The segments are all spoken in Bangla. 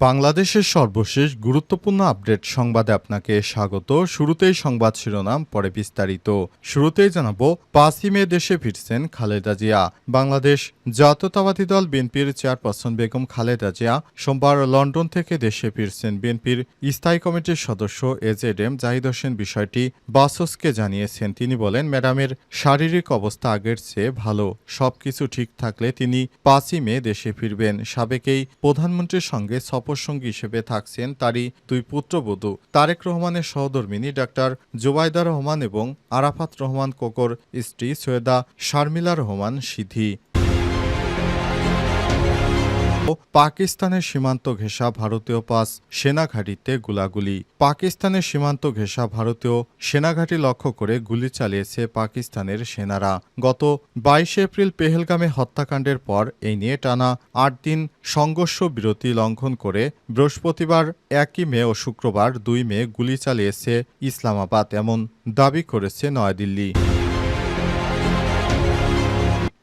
বাংলাদেশের সর্বশেষ গুরুত্বপূর্ণ আপডেট সংবাদে আপনাকে স্বাগত। শুরুতেই সংবাদ শিরোনাম, পরে বিস্তারিত। শুরুতেই জানাব, পাঁচই মে দেশে ফিরছেন খালেদা জিয়া। বাংলাদেশ জাতীয়তাবাদী দল বিএনপির চেয়ারপারসন বেগম খালেদা জিয়া সোমবার লন্ডন থেকে দেশে ফিরছেন। বিএনপির স্থায়ী কমিটির সদস্য এজেড এম জাহিদ হোসেন বিষয়টি বাসসকে জানিয়েছেন। তিনি বলেন, ম্যাডামের শারীরিক অবস্থা আগের চেয়ে ভালো। সবকিছু ঠিক থাকলে তিনি পাঁচই মে দেশে ফিরবেন। সাবেকেই প্রধানমন্ত্রীর সঙ্গে সফরসঙ্গী হিসেবে থাকছেন তারই দুই পুত্রবধূ, তারেক রহমানের সহধর্মিনী ডাক্তার জুবাইদা রহমান এবং আরাফাত রহমান কোকর স্ত্রী সৈয়দা শারমিলা রহমান সিদ্ধি ও পাকিস্তানের সীমান্ত ঘেঁষা ভারতীয় পাস সেনাঘাঁটিতে গুলাগুলি। পাকিস্তানের সীমান্ত ঘেঁষা ভারতীয় সেনাঘাঁটি লক্ষ্য করে গুলি চালিয়েছে পাকিস্তানের সেনারা। গত বাইশে এপ্রিল পেহেলগামে হত্যাকাণ্ডের পর এই নিয়ে টানা আট দিন সংঘর্ষ বিরতি লঙ্ঘন করে বৃহস্পতিবার একই মে ও শুক্রবার দুই মে গুলি চালিয়েছে ইসলামাবাদ, এমন দাবি করেছে নয়াদিল্লি।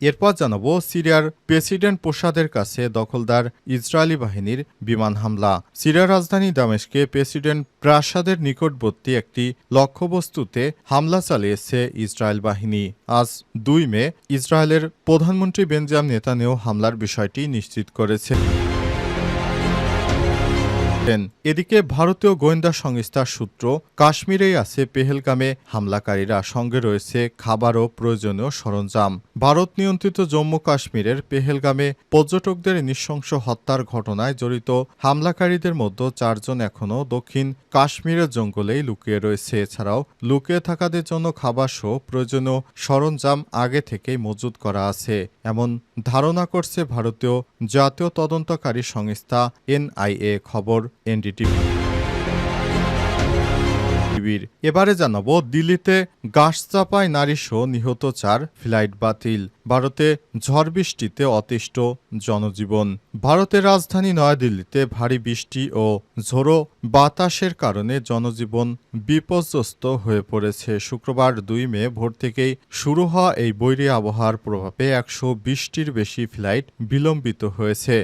এরপর জানাব সিরিয়ার প্রেসিডেন্ট প্রসাদের কাছে দখলদার ইসরায়েলি বাহিনীর বিমান হামলা। সিরিয়ার রাজধানী দামেশকে প্রেসিডেন্ট প্রাসাদের নিকটবর্তী একটি লক্ষ্যবস্তুতে হামলা চালিয়েছে ইসরায়েল বাহিনী। আজ দুই মে ইসরায়েলের প্রধানমন্ত্রী বেঞ্জাম নেতানেও হামলার বিষয়টি নিশ্চিত করেছে করেন। এদিকে ভারতীয় গোয়েন্দা সংস্থার সূত্র, কাশ্মীরেই আছে পেহেলগামে হামলাকারীরা সঙ্গে রয়েছে খাবার ও প্রয়োজনীয় সরঞ্জাম। ভারত নিয়ন্ত্রিত জম্মু কাশ্মীরের পেহেলগামে পর্যটকদের নৃশংস হত্যার ঘটনায় জড়িত হামলাকারীদের মধ্যে চারজন এখনও দক্ষিণ কাশ্মীরের জঙ্গলেই লুকিয়ে রয়েছে। এছাড়াও লুকিয়ে থাকাদের জন্য খাবার সহ প্রয়োজনীয় সরঞ্জাম আগে থেকেই মজুত করা আছে। এমন ধারণা করছে ভারতীয় জাতীয় তদন্তকারী সংস্থা এনআইএ। খবর এনডিটিভি। এবারে জানাব, দিল্লিতে গাছ চাপায় নারী সহ নিহত চার, ফ্লাইট বাতিল। ভারতে ঝড় বৃষ্টিতে অতিষ্ঠ জনজীবন। ভারতের রাজধানী নয়াদিল্লিতে ভারী বৃষ্টি ও ঝোড়ো বাতাসের কারণে জনজীবন বিপর্যস্ত হয়ে পড়েছে। শুক্রবার দুই মে ভোর থেকেই শুরু হওয়া এই বৈরী আবহাওয়ার প্রভাবে একশো বিশটির বেশি ফ্লাইট বিলম্বিত হয়েছে।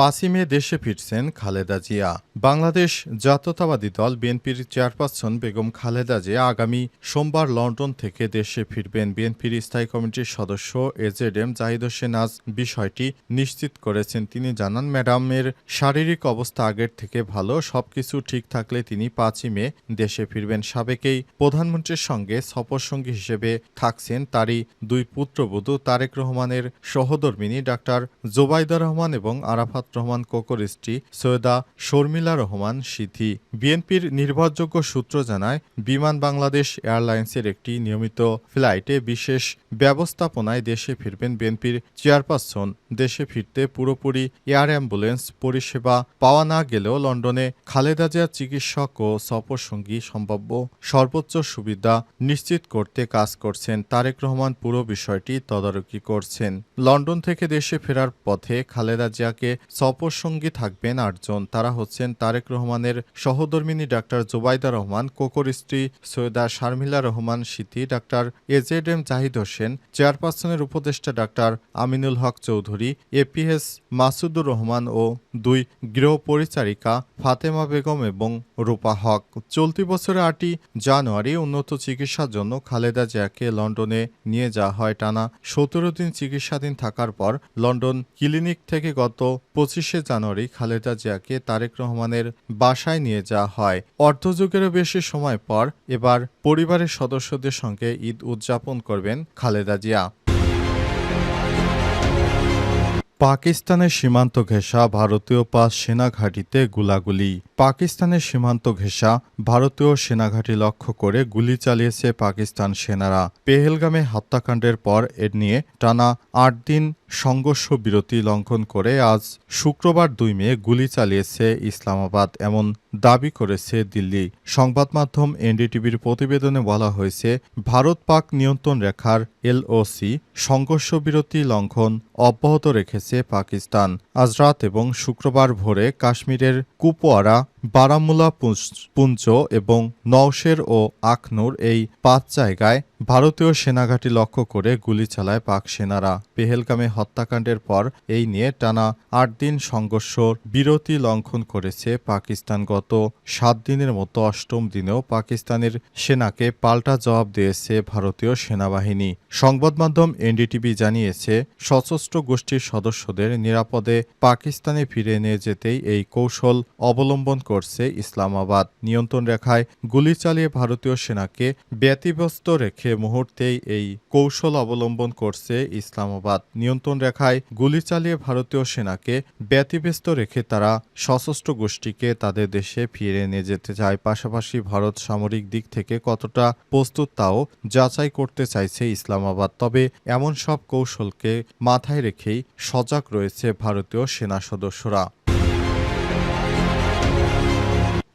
পাঁচই মে দেশে ফিরছেন খালেদা জিয়া। বাংলাদেশ জাতীয়তাবাদী দল বিএনপির চেয়ারপারসন বেগম খালেদা জিয়া আগামী সোমবার লন্ডন থেকে দেশে ফিরবেন। বিএনপির স্থায়ী কমিটির সদস্য এজেড এম জাহিদ হোসেন আজ বিষয়টি নিশ্চিত করেছেন। তিনি জানান ম্যাডামের শারীরিক অবস্থা আগের থেকে ভালো। সবকিছু ঠিক থাকলে তিনি পাঁচই মে দেশে ফিরবেন। সাবেকেই প্রধানমন্ত্রীর সঙ্গে সফরসঙ্গী হিসেবে থাকছেন তারই দুই পুত্রবধূ তারেক রহমানের সহধর্মিনী ডাক্তার জোবাইদা রহমান এবং আরাফাত রহমান কোকর স্ত্রী সৈয়দা শর্মিলা রহমান সিথি। বিএনপির নির্ভরযোগ্য সূত্র জানায়, বিমান বাংলাদেশ এয়ারলাইন্সের একটি নিয়মিত ফ্লাইটে বিশেষ ব্যবস্থাপনায় দেশে ফিরবেন বিএনপির চেয়ারপারসন দেশে ফিরতে পুরোপুরি এয়ার অ্যাম্বুলেন্স পরিষেবা পাওয়া না গেলেও লন্ডনে খালেদা জিয়ার চিকিৎসক ও সফরসঙ্গী সম্ভাব্য সর্বোচ্চ সুবিধা নিশ্চিত করতে কাজ করছেন তারেক রহমান পুরো বিষয়টি তদারকি করছেন। লন্ডন থেকে দেশে ফেরার পথে খালেদা জিয়াকে সফরসঙ্গী থাকবেন আটজন। তারা হচ্ছেন তারেক রহমানের সহধর্মিনী ডাক্তার জোবাইদা রহমান, কোকর স্ত্রী সৈয়দা শারমিলা রহমান সিদ্ধি doctor AZ M Zahid Hossain, চেয়ারপারসনের উপদেষ্টা ডাক্তার আমিনুল হক চৌধুরী এপিএস মাসুদুর রহমান ও দুই গৃহ পরিচারিকা ফাতেমা বেগম এবং রূপা হক। চলতি বছরের আটই জানুয়ারি উন্নত চিকিৎসার জন্য খালেদা জিয়াকে লন্ডনে নিয়ে যাওয়া হয়। টানা সতেরো দিন চিকিৎসাধীন থাকার পর লন্ডন ক্লিনিক থেকে গত পঁচিশে জানুয়ারি খালেদা জিয়াকে তারেক রহমানের বাসায় নিয়ে যাওয়া হয়। অর্ধযুগেরও বেশি সময় পর এবার পরিবারের সদস্যদের সঙ্গে ঈদ উদযাপন করবেন খালেদা জিয়া। পাকিস্তানের সীমান্ত ঘেঁষা ভারতীয় পাস সেনাঘাঁটিতে গুলাগুলি। পাকিস্তানের সীমান্ত ঘেঁষা ভারতীয় সেনাঘাঁটি লক্ষ্য করে গুলি চালিয়েছে পাকিস্তান সেনারা। পেহেলগামে হত্যাকাণ্ডের পর এর নিয়ে টানা আট দিন সংঘর্ষ বিরতি লঙ্ঘন করে আজ শুক্রবার দুই মে গুলি চালিয়েছে ইসলামাবাদ। এমন দাবি করেছে দিল্লি। সংবাদ মাধ্যম এনডিটিভির প্রতিবেদনে বলা হয়েছে, ভারত পাক নিয়ন্ত্রণ রেখার এলওসি সংঘর্ষ বিরতি লঙ্ঘন অব্যাহত রেখেছে পাকিস্তান। আজ রাত এবং শুক্রবার ভোরে কাশ্মীরের কুপওয়ারা বারামুলা পুঞ্চ- এবং নওশের ও আখনুর এই পাঁচ জায়গায় ভারতীয় সেনাঘাঁটি লক্ষ্য করে গুলি চালায় পাক সেনারা। পেহেলগামে হত্যাকাণ্ডের পর এই নিয়ে টানা আট দিন সংঘর্ষ বিরতি লঙ্ঘন করেছে পাকিস্তান। গত সাত দিনের মতো অষ্টম দিনেও পাকিস্তানের সেনাকে পাল্টা জবাব দিয়েছে ভারতীয় সেনাবাহিনী। সংবাদ মাধ্যম এনডিটিভি জানিয়েছে, সশস্ত্র গোষ্ঠীর সদস্যদের নিরাপদে পাকিস্তানে ফিরে নিয়ে যেতেই এই কৌশল অবলম্বন করছে ইসলামাবাদ। নিয়ন্ত্রণ রেখায় গুলি চালিয়ে ভারতীয় সেনাকে ব্যতিব্যস্ত রেখে মুহূর্তেই এই কৌশল অবলম্বন করছে ইসলামাবাদ। নিয়ন্ত্রণ রেখায় গুলি চালিয়ে ভারতীয় সেনাকে ব্যতিব্যস্ত রেখে তারা সশস্ত্র গোষ্ঠীকে তাদের দেশে ফিরে নিয়ে যেতে চায়। পাশাপাশি ভারত সামরিক দিক থেকে কতটা প্রস্তুত তাও যাচাই করতে চাইছে ইসলামাবাদ। তবে এমন সব কৌশলকে মাথায় রেখেই সজাগ রয়েছে ভারতীয় সেনা সদস্যরা।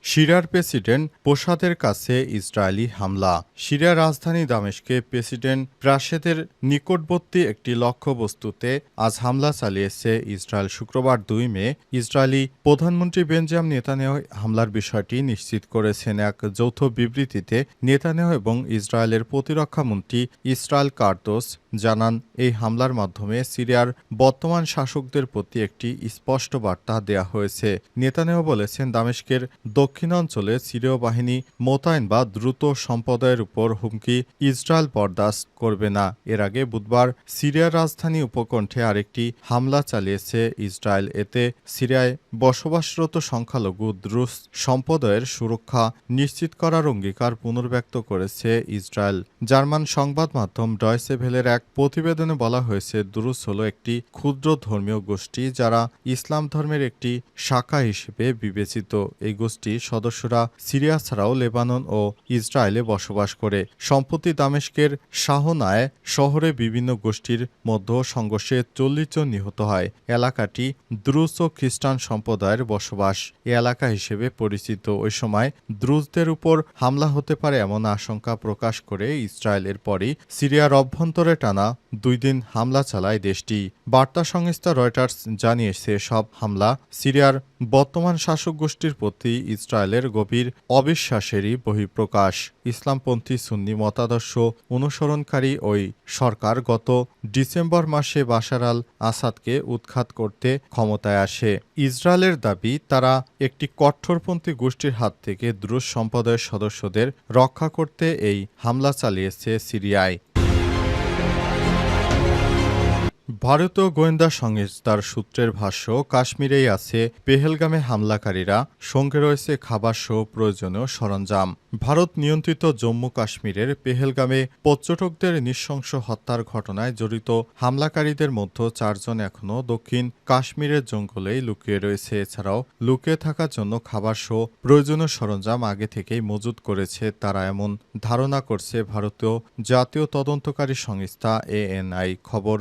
সিরিয়ার প্রেসিডেন্ট পোশাদের কাছে ইসরায়েলি হামলা। সিরিয়ার রাজধানী দামেশকে প্রেসিডেন্ট প্রাসেদের নিকটবর্তী একটি লক্ষ্যবস্তুতে আজ হামলা চালিয়েছে ইসরায়েল শুক্রবার দুই মে। ইসরায়েলি প্রধানমন্ত্রী বেঞ্জাম নেতানিয়াহু হামলার বিষয়টি নিশ্চিত করেছেন। এক যৌথ বিবৃতিতে নেতানিয়াহু এবং ইসরায়েলের প্রতিরক্ষা মন্ত্রী ইসরায়েল কার্দোস জানান, এই হামলার মাধ্যমে সিরিয়ার বর্তমান শাসকদের প্রতি একটি স্পষ্ট বার্তা দেয়া হয়েছে। নেতানেও বলেছেন, দামেস্কের দক্ষিণাঞ্চলে সিরীয় বাহিনী মোতায়েন বা দ্রুত সম্প্রদায়ের উপর হুমকি ইসরায়েল বরদাস্ত করবে না। এর আগে বুধবার সিরিয়ার রাজধানী উপকণ্ঠে আরেকটি হামলা চালিয়েছে ইসরায়েল। এতে সিরিয়ায় বসবাসরত সংখ্যালঘু দ্রুস সম্প্রদায়ের সুরক্ষা নিশ্চিত করার অঙ্গীকার পুনর্ব্যক্ত করেছে ইসরায়েল। জার্মান সংবাদ মাধ্যম ডয়সে ভেলের এক প্রতিবেদনে বলা হয়েছে, দ্রুস হল একটি ক্ষুদ্র ধর্মীয় গোষ্ঠী যারা ইসলাম ধর্মের একটি শাখা হিসেবে বিবেচিত। এই গোষ্ঠীর সদস্যরা সিরিয়া ছাড়াও লেবানন ও ইসরায়েলে বসবাস করে। সম্প্রতি দামেস্কের শাহনায় শহরে বিভিন্ন গোষ্ঠীর মধ্যে সংঘর্ষে চল্লিশ জন নিহত হয়। এলাকাটি দ্রুজ ও খ্রিস্টান সম্প্রদায়ের বসবাস এ এলাকা হিসেবে পরিচিত। ওই সময় দ্রুজদের উপর হামলা হতে পারে এমন আশঙ্কা প্রকাশ করে ইসরায়েলের পরই সিরিয়ার অভ্যন্তরে টানা দুই দিন হামলা চালায় দেশটি। বার্তা সংস্থা রয়টার্স জানিয়েছে, সব হামলা সিরিয়ার বর্তমান শাসক গোষ্ঠীর প্রতি ইসরায়েলের গভীর অবিশ্বাসেরই বহিঃপ্রকাশ। ইসলামপন্থী সুন্নি মতাদর্শ অনুসরণকারী ওই সরকার গত ডিসেম্বর মাসে বাশার আল আসাদকে উৎখাত করতে ক্ষমতায় আসে। ইসরায়েলের দাবি, তারা একটি কঠোরপন্থী গোষ্ঠীর হাত থেকে দ্রুজ সম্প্রদায়ের সদস্যদের রক্ষা করতে এই হামলা চালিয়েছে সিরিয়ায়। ভারতীয় গোয়েন্দা সংস্থার সূত্রের ভাষ্য, কাশ্মীরেই আছে পেহেলগামে হামলাকারীরা, সঙ্গে রয়েছে খাবার সহ প্রয়োজনীয় সরঞ্জাম। ভারত নিয়ন্ত্রিত জম্মু কাশ্মীরের পেহেলগামে পর্যটকদের নৃশংস হত্যার ঘটনায় জড়িত হামলাকারীদের মধ্যে চারজন এখনও দক্ষিণ কাশ্মীরের জঙ্গলেই লুকিয়ে রয়েছে। এছাড়াও লুকিয়ে থাকার জন্য খাবার সহ প্রয়োজনীয় সরঞ্জাম আগে থেকেই মজুত করেছে তারা এমন ধারণা করছে ভারতীয় জাতীয় তদন্তকারী সংস্থা এএনআই। খবর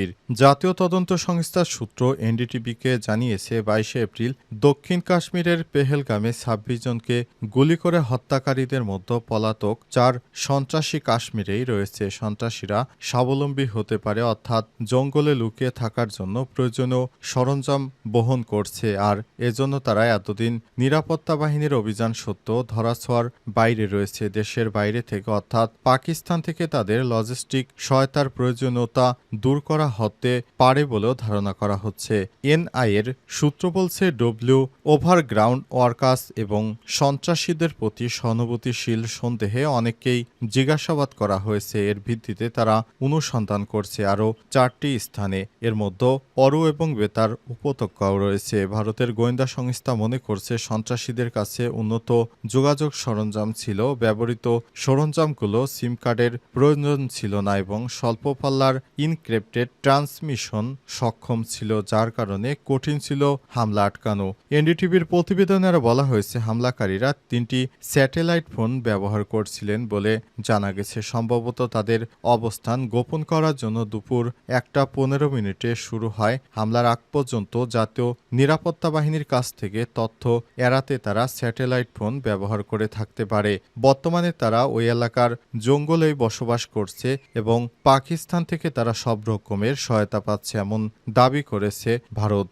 এনডিটিভির জাতীয় তদন্ত সংস্থার সূত্র এনডিটিভিকে জানিয়েছে, বাইশে এপ্রিল দক্ষিণ কাশ্মীরের পেহেলগামে ছাব্বিশ জনকে গুলি করে হত্যাকারীদের মধ্যে পলাতক চার সন্ত্রাসী কাশ্মীরেই রয়েছে। সন্ত্রাসীরা স্বাবলম্বী হতে পারে, অর্থাৎ জঙ্গলে লুকিয়ে থাকার জন্য প্রয়োজনীয় সরঞ্জাম বহন করছে। আর এজন্য তারা এতদিন নিরাপত্তা বাহিনীর অভিযান সত্ত্বেও ধরাছোঁয়ার বাইরে রয়েছে দেশের বাইরে থেকে, অর্থাৎ পাকিস্তান থেকে তাদের লজিস্টিক সহায়তার প্রয়োজনীয়তা দূর করা হতে পারে বলেও ধারণা করা হচ্ছে। এনআই এর সূত্র বলছে, ডব্লিউ ওভারগ্রাউন্ড ওয়ার্কার্স এবং সন্ত্রাসীদের প্রতি সহানুভূতিশীল সন্দেহে অনেককেই জিজ্ঞাসাবাদ করা হয়েছে। এর ভিত্তিতে তারা অনুসন্ধান করছে। আরও চারটি স্থানে এর মধ্যে অরু এবং বেতার উপত্যকাও রয়েছে। ভারতের গোয়েন্দা সংস্থা মনে করছে, সন্ত্রাসীদের কাছে উন্নত যোগাযোগ সরঞ্জাম ছিল। ব্যবহৃত সরঞ্জামগুলো সিম কার্ডের প্রয়োজন ছিল না এবং স্বল্প পাল্লার ইনক্রিপ্টেড ট্রান্সমিশন সক্ষম ছিল, যার কারণে কঠিন ছিল হামলা আটকানো। এনডিটিভির প্রতিবেদনে আরও বলা হয়েছে, হামলাকারীরা তিনটি স্যাটেলাইট ফোন ব্যবহার করছিলেন বলে জানা গেছে। সম্ভবত তাদের অবস্থান গোপন করার জন্য দুপুর একটা পনেরো মিনিটে শুরু হয়। হামলার আগ পর্যন্ত জাতীয় নিরাপত্তা বাহিনীর কাছ থেকে তথ্য এড়াতে তারা স্যাটেলাইট ফোন ব্যবহার করে থাকতে পারে। বর্তমানে তারা ওই এলাকার জঙ্গলেই বসবাস করছে এবং পাকিস্তান থেকে তারা সব রকমের সহায়তা পাচ্ছে এমন দাবি করেছে ভারত।